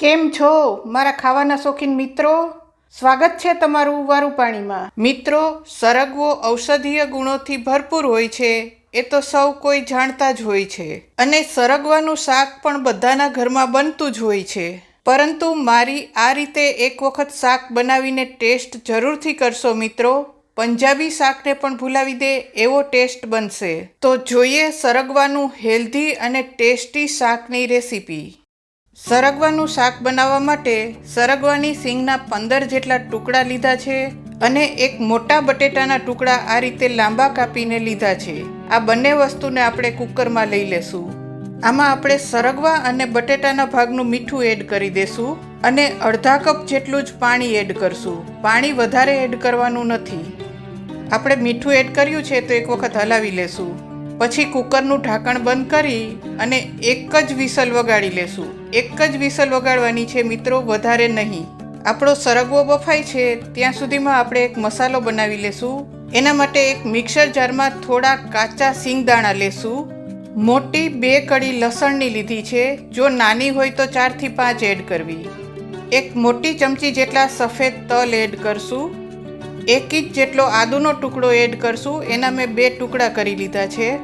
કેમ છો, મારા ખાવાના શોખીન મિત્રો? સ્વાગત છે તમારું વારું પાણીમાં. મિત્રો, સરગવો ઔષધીય ગુણોથી ભરપૂર હોય છે, એ તો સૌ કોઈ જાણતા જ હોય છે. અને સરગવાનું શાક પણ બધાના ઘરમાં બનતું જ હોય છે. પરંતુ મારી આ રીતે એક વખત શાક બનાવીને ટેસ્ટ જરૂરથી કરશો મિત્રો. પંજાબી શાકને પણ ભૂલાવી દે, એવો ટેસ્ટ બનશે. તો જોઈએ સરગવાનું હેલ્ધી અને ટેસ્ટી શાકની રેસીપી. સરગવાનું શાક બનાવવા માટે સરગવાની સિંગના પંદર જેટલા ટુકડા લીધા છે અને એક મોટા બટેટાના ટુકડા આ રીતે લાંબા કાપીને લીધા છે. આ બંને વસ્તુને આપણે કુકરમાં લઈ લેશું. આમાં આપણે સરગવા અને બટેટાના ભાગનું મીઠું એડ કરી દેશું અને અડધા કપ જેટલું જ પાણી એડ કરશું. પાણી વધારે એડ કરવાનું નથી. આપણે મીઠું એડ કર્યું છે તો એક વખત હલાવી લેશું. પછી કુકરનું ઢાંકણ બંધ કરી અને એક જ વિસલ વગાડી લેશું. એક જ વિસલ વગાડવાની છે મિત્રો, વધારે નહીં. આપણો સરગવો બફાય છે, ત્યાં સુધીમાં આપણે એક મસાલો બનાવી લેશું. એના માટે એક મિક્સર જારમાં થોડા કાચા સિંગદાણા લેશું. મોટી બે કડી લસણની લીધી છે, જો નાની હોય તો ચારથી પાંચ એડ કરવી. એક મોટી ચમચી જેટલા સફેદ તલ એડ કરશું. એક ઇંચ જેટલો આદુનો ટુકડો એડ કરશું. એના મેં બે ટુકડા કરી લીધા છે.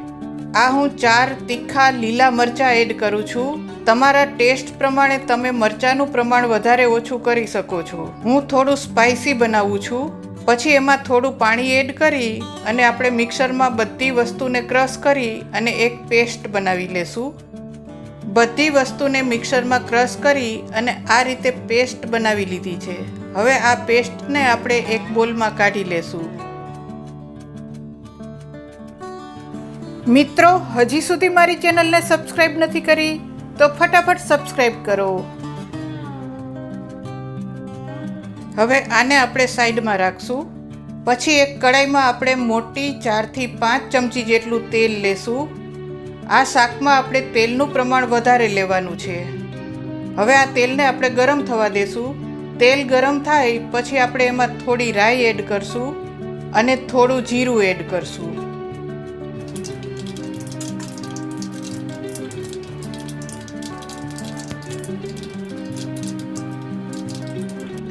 આ હું ચાર તીખા લીલા મરચાં એડ કરું છું. તમારા ટેસ્ટ પ્રમાણે તમે મરચાંનું પ્રમાણ વધારે ઓછું કરી શકો છો. હું થોડું સ્પાઇસી બનાવું છું. પછી એમાં થોડું પાણી એડ કરી અને આપણે મિક્સરમાં બધી વસ્તુને ક્રશ કરી અને એક પેસ્ટ બનાવી લેશું. બધી વસ્તુને મિક્સરમાં ક્રશ કરી અને આ રીતે પેસ્ટ બનાવી લીધી છે. હવે આ પેસ્ટને આપણે એક બોલમાં કાઢી લેશું. મિત્રો, હજી સુધી મારી ચેનલને સબસ્ક્રાઇબ નથી કરી, તો ફટાફટ સબસ્ક્રાઇબ કરો. હવે આને આપણે સાઈડમાં રાખશું. પછી એક કડાઈમાં આપણે મોટી ચારથી પાંચ ચમચી જેટલું તેલ લેશું. આ શાકમાં આપણે તેલનું પ્રમાણ વધારે લેવાનું છે. હવે આ તેલને આપણે ગરમ થવા દેશું. તેલ ગરમ થાય, પછી આપણે એમાં થોડી રાઈ એડ કરશું અને થોડું જીરું એડ કરશું.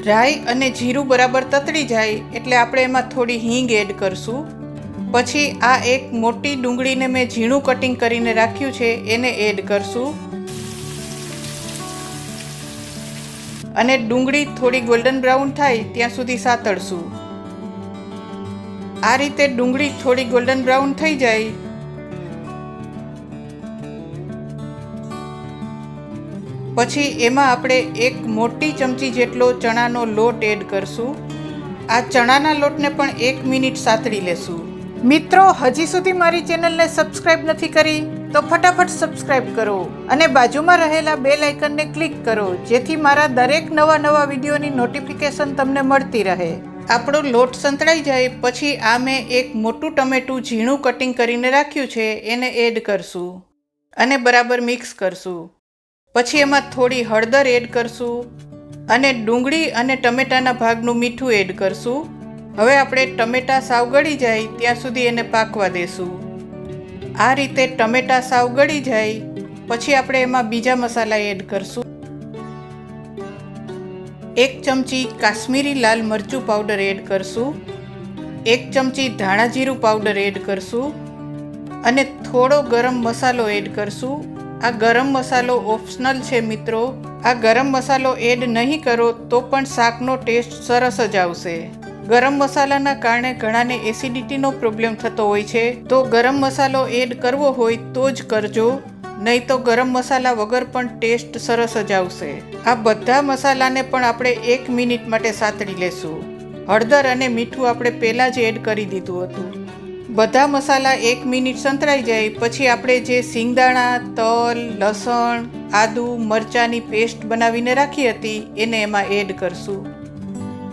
રાઈ અને જીરું બરાબર તતડી જાય, એટલે આપણે એમાં થોડી હિંગ એડ કરશું. પછી આ એક મોટી ડુંગળીને મેં ઝીણું કટિંગ કરીને રાખ્યું છે, એને એડ કરશું. અને ડુંગળી થોડી ગોલ્ડન બ્રાઉન થાય, ત્યાં સુધી સાતળશું. આ રીતે ડુંગળી થોડી ગોલ્ડન બ્રાઉન થઈ જાય. પછી એમાં આપણે એક મોટી ચમચી જેટલો ચણાનો લોટ એડ કરશું. આ ચણાના લોટને પણ એક મિનિટ સાતળી લેશું. મિત્રો, હજી સુધી મારી ચેનલને સબસ્ક્રાઈબ નથી કરી? તો ફટાફટ સબસ્ક્રાઇબ કરો અને બાજુમાં રહેલા બે લાઇકનને ક્લિક કરો, જેથી મારા દરેક નવા નવા વિડીયોની નોટિફિકેશન તમને મળતી રહે. આપણો લોટ સંતળાઈ જાય, પછી આ મેં એક મોટું ટમેટું ઝીણું કટિંગ કરીને રાખ્યું છે, એને એડ કરશું અને બરાબર મિક્સ કરશું. પછી એમાં થોડી હળદર એડ કરશું અને ડુંગળી અને ટમેટાના ભાગનું મીઠું એડ કરશું. હવે આપણે ટમેટાં સાવ ગળી જાય, ત્યાં સુધી એને પાકવા દેશું. આ રીતે ટમેટા સાવ ગળી જાય. પછી આપણે એમાં બીજા મસાલા એડ કરશું. એક ચમચી કાશ્મીરી લાલ મરચું પાવડર એડ કરશું. એક ચમચી ધાણા જીરું પાવડર એડ કરશું. અને થોડો ગરમ મસાલો એડ કરશું. આ ગરમ મસાલો ઓપ્શનલ છે મિત્રો. આ ગરમ મસાલો એડ નહીં કરો તો પણ શાકનો ટેસ્ટ સરસ જ આવશે. ગરમ મસાલાના કારણે ઘણાને એસિડિટીનો પ્રોબ્લેમ થતો હોય છે. તો ગરમ મસાલો એડ કરવો હોય તો જ કરજો, નહીં તો ગરમ મસાલા વગર પણ ટેસ્ટ સરસ જ આવશે. આ બધા મસાલાને પણ આપણે એક મિનિટ માટે સાતળી લેશું. હળદર અને મીઠું આપણે પહેલાં જ એડ કરી દીધું હતું. બધા મસાલા એક મિનિટ સંતળાઈ જાય, પછી આપણે જે સિંગદાણા, તલ, લસણ, આદુ, મરચાંની પેસ્ટ બનાવીને રાખી હતી, એને એમાં એડ કરશું.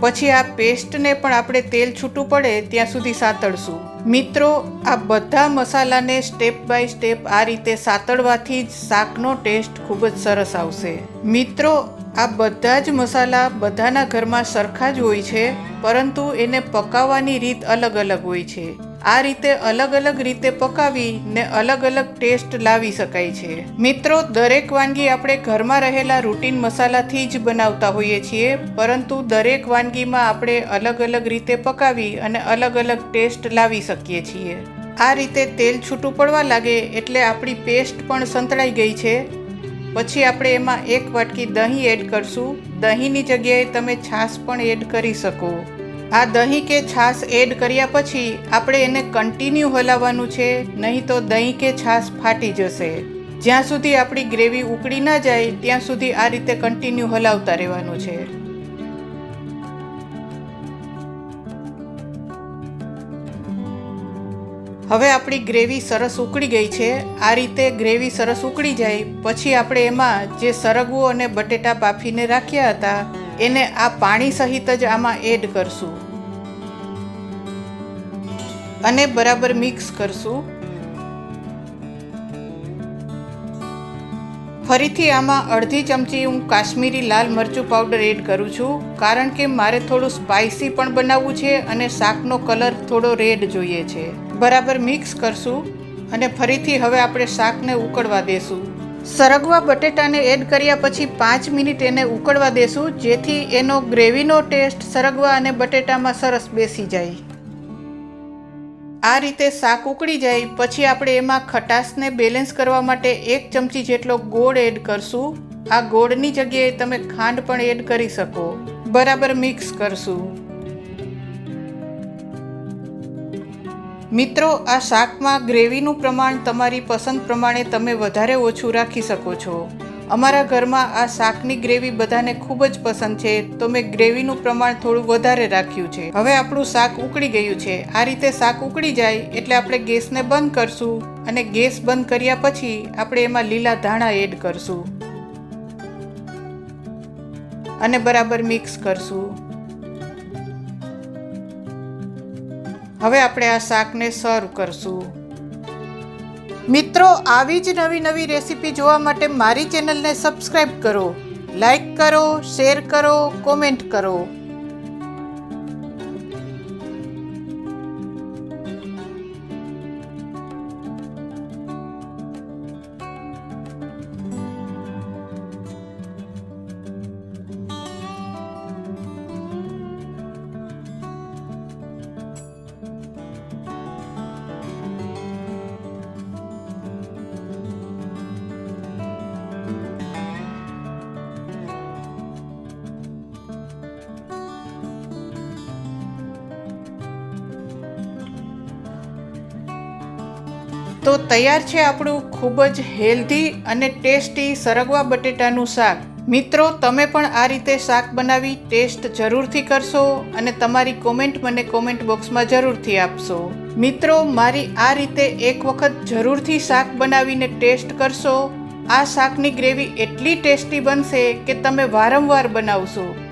પછી આ પેસ્ટને પણ આપણે તેલ છૂટું પડે ત્યાં સુધી સાતળશું. મિત્રો, આ બધા મસાલાને સ્ટેપ બાય સ્ટેપ આ રીતે સાતળવાથી જ શાકનો ટેસ્ટ ખૂબ જ સરસ આવશે. મિત્રો, આ બધા જ મસાલા બધાના ઘરમાં સરખા જ હોય છે, પરંતુ એને પકાવવાની રીત અલગ અલગ હોય છે. આ રીતે અલગ અલગ રીતે પકાવી ને અલગ અલગ ટેસ્ટ લાવી શકાય છે. મિત્રો, દરેક વાનગી આપણે ઘરમાં રહેલા રૂટીન મસાલાથી જ બનાવતા હોઈએ છીએ, પરંતુ દરેક વાનગીમાં આપણે અલગ અલગ રીતે પકાવી અને અલગ અલગ ટેસ્ટ લાવી શકીએ છીએ. આ રીતે તેલ છૂટું પડવા લાગે એટલે આપણી પેસ્ટ પણ સંતળાઈ ગઈ છે. પછી આપણે એમાં એક વાટકી દહીં એડ કરશું. દહીંની જગ્યાએ તમે છાશ પણ એડ કરી શકો. આ દહીં કે છાશ એડ કર્યા પછી આપણે એને કન્ટિન્યુ હલાવવાનું છે, નહીં તો દહીં કે છાશ ફાટી જશે. જ્યાં સુધી આપણી ગ્રેવી ઉકળી ના જાય, ત્યાં સુધી આ રીતે કન્ટિન્યુ હલાવતા રહેવાનું છે. હવે આપણી ગ્રેવી સરસ ઉકળી ગઈ છે. આ રીતે ગ્રેવી સરસ ઉકળી જાય, પછી આપણે એમાં જે સરગવો અને બટેટા બાફીને રાખ્યા હતા એને આ પાણી સહિત જ આમાં એડ કરશું. અને બરાબર મિક્સ કરશું. ફરીથી આમાં અડધી ચમચી હું કાશ્મીરી લાલ મરચું પાવડર એડ કરું છું, કારણ કે મારે થોડું સ્પાઇસી પણ બનાવવું છે અને શાકનો કલર થોડો રેડ જોઈએ છે. બરાબર મિક્સ કરશું અને ફરીથી હવે આપણે શાકને ઉકળવા દેશું. સરગવા બટેટાને એડ કર્યા પછી પાંચ મિનિટ એને ઉકળવા દેશું, જેથી એનો ગ્રેવીનો ટેસ્ટ સરગવા અને બટેટામાં સરસ બેસી જાય. આ રીતે શાક ઉકળી જાય, પછી આપણે એમાં ખટાશને બેલેન્સ કરવા માટે એક ચમચી જેટલો ગોળ એડ કરશું. આ ગોળની જગ્યાએ તમે ખાંડ પણ એડ કરી શકો. બરાબર મિક્સ કરશું. મિત્રો, આ શાકમાં ગ્રેવીનું પ્રમાણ તમારી પસંદ પ્રમાણે તમે વધારે ઓછું રાખી શકો છો. અમારા ઘરમાં આ શાકની ગ્રેવી બધાને ખૂબ જ પસંદ છે, તો મેં ગ્રેવીનું પ્રમાણ થોડું વધારે રાખ્યું છે. હવે આપણું શાક ઉકળી ગયું છે. આ રીતે શાક ઉકળી જાય એટલે આપણે ગેસને બંધ કરશું અને ગેસ બંધ કર્યા પછી આપણે એમાં લીલા ધાણા એડ કરશું. અને બરાબર મિક્સ કરશું. હવે આપણે આ શાકને સર્વ કરશું. મિત્રો, આવી જ નવી નવી રેસીપી જોવા માટે મારી ચેનલને સબસ્ક્રાઈબ કરો લાઈક કરો, શેર કરો, કોમેન્ટ કરો. તો તૈયાર છે આપણું ખૂબ જ હેલ્ધી અને ટેસ્ટી સરગવા બટેટાનું શાક. મિત્રો, તમે પણ આ રીતે શાક બનાવી ટેસ્ટ જરૂરથી કરશો અને તમારી કોમેન્ટ મને કોમેન્ટ બોક્સમાં જરૂરથી આપશો. મિત્રો, મારી આ રીતે એક વખત જરૂરથી શાક બનાવીને ટેસ્ટ કરશો. આ શાકની ગ્રેવી એટલી ટેસ્ટી બનશે કે તમે વારંવાર બનાવશો.